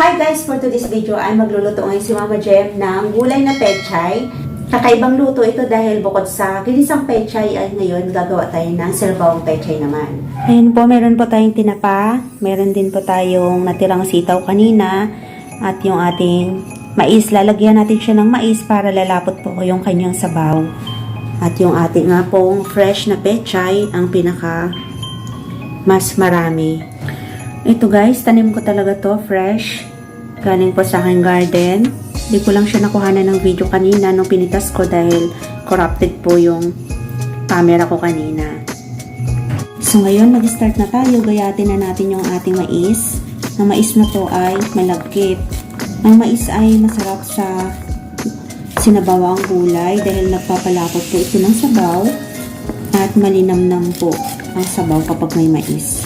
Hi guys! For today's video ay magluluto ngayon si Mama Jem ng gulay na pechay. Kakaibang luto ito dahil bukod sa ginisang pechay ay ngayon gagawa tayo ng silbawang pechay naman. Ayun po, meron po tayong tinapa. Meron din po tayong natirang sitaw kanina. At yung ating mais, lalagyan natin siya ng mais para lalapot po yung kanyang sabaw. At yung ating nga pong fresh na pechay ang pinaka mas marami. Ito guys, tanim ko talaga to fresh. Galing po sa aking garden. Hindi ko lang siya nakuhanan ng video kanina nung pinitas ko dahil corrupted po yung camera ko kanina. So ngayon, mag-start na tayo. Gayatin na natin yung ating mais. Ang mais na to ay malagkit. Ang mais ay masarap sa sinabawang gulay dahil nagpapalapot po ito ng sabaw at malinamnam po ang sabaw kapag may mais.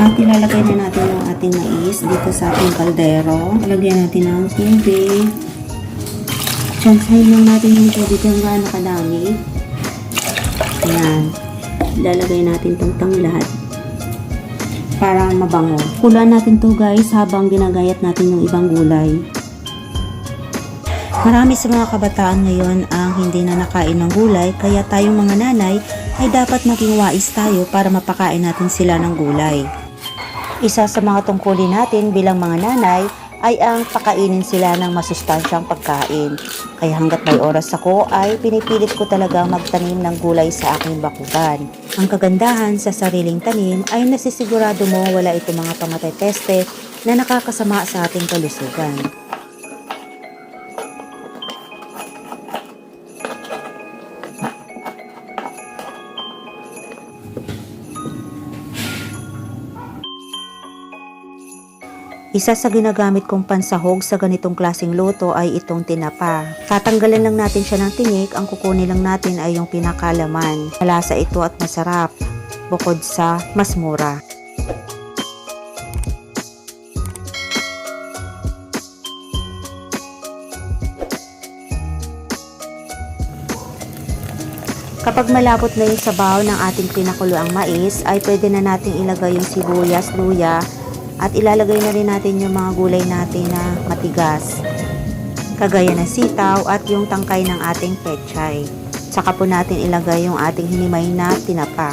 At ilalagay na natin yung ating mais dito sa ating kaldero. Lagyan natin ng tubig. Tsansahin lang natin yung tubig kung gaano kadami. Ayan. Ilalagay natin itong tanglad para mabango. Kulaan natin to guys habang ginagayat natin yung ibang gulay. Marami sa mga kabataan ngayon ang hindi na nakain ng gulay kaya tayong mga nanay ay dapat maging wais tayo para mapakain natin sila ng gulay. Isa sa mga tungkulin natin bilang mga nanay ay ang pakainin sila ng masustansyang pagkain. Kaya hanggat may oras ako ay pinipilit ko talaga magtanim ng gulay sa aking bakuran. Ang kagandahan sa sariling tanim ay nasisigurado mo wala itong mga pamatay peste na nakakasama sa ating kalusugan. Isa sa ginagamit kong pansahog sa ganitong klaseng luto ay itong tinapa. Tatanggalan lang natin siya ng tinik, ang kukunin lang natin ay yung pinakalaman. Malasa ito at masarap, bukod sa mas mura. Kapag malapot na yung sabaw ng ating pinakuloang mais, ay pwede na nating ilagay yung sibuyas, luya, at ilalagay na rin natin yung mga gulay natin na matigas. Kagaya ng sitaw at yung tangkay ng ating pechay. Saka po natin ilagay yung ating hinimay na tinapa.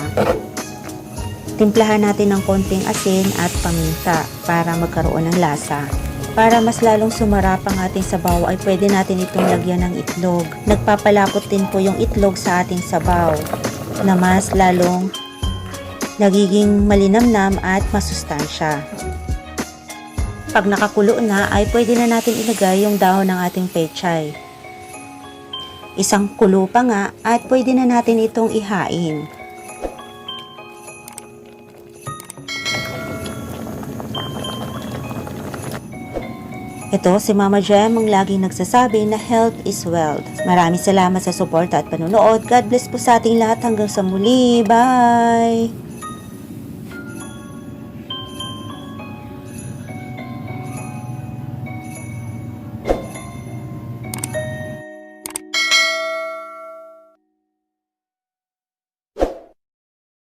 Timplahan natin ng konting asin at paminta para magkaroon ng lasa. Para mas lalong sumarap ang ating sabaw ay pwede natin itong lagyan ng itlog. Nagpapalapot din po yung itlog sa ating sabaw na mas lalong nagiging malinamnam at masustansya. Pag nakakulo na ay pwede na natin ilagay yung dahon ng ating pechay. Isang kulo pa nga at pwede na natin itong ihain. Ito si Mama Jem ang laging nagsasabi na health is wealth. Maraming salamat sa suporta at panunood. God bless po sa ating lahat hanggang sa muli. Bye!